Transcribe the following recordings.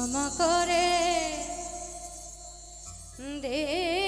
ক্ষমা করে দে।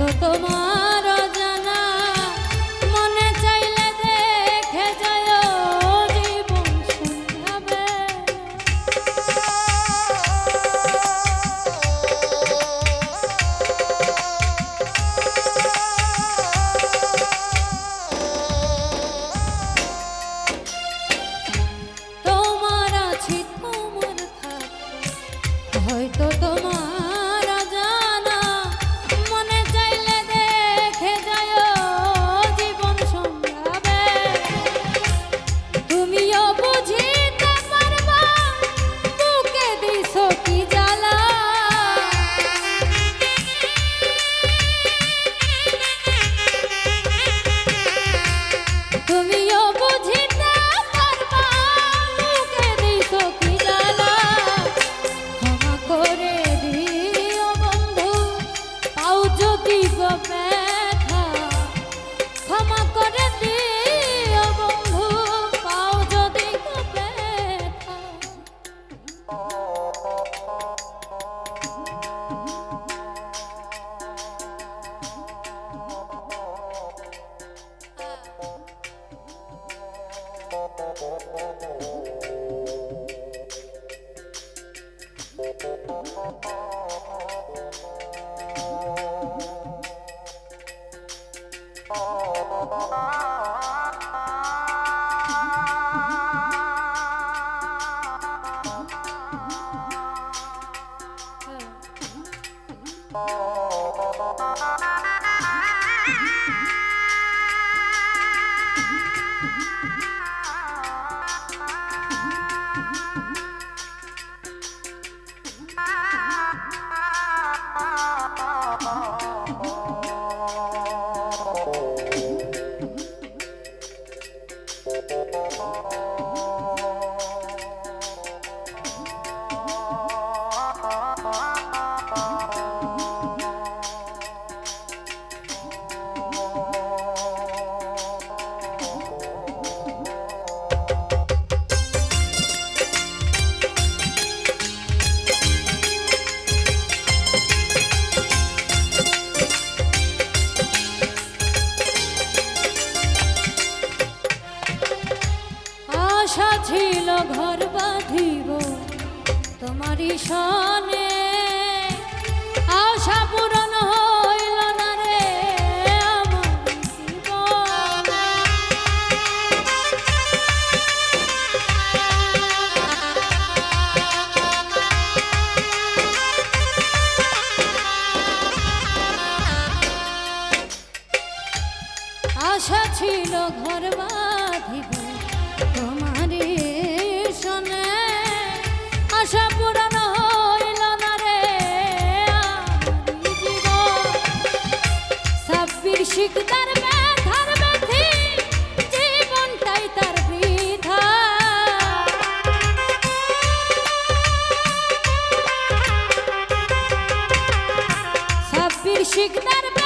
তো তোমার আশা ছিল ঘর বাঁধিব তোমারই সনে। আশা পূরণ হইল না রে আশা ছিল ঘর বাঁধিব তোমার শিকদার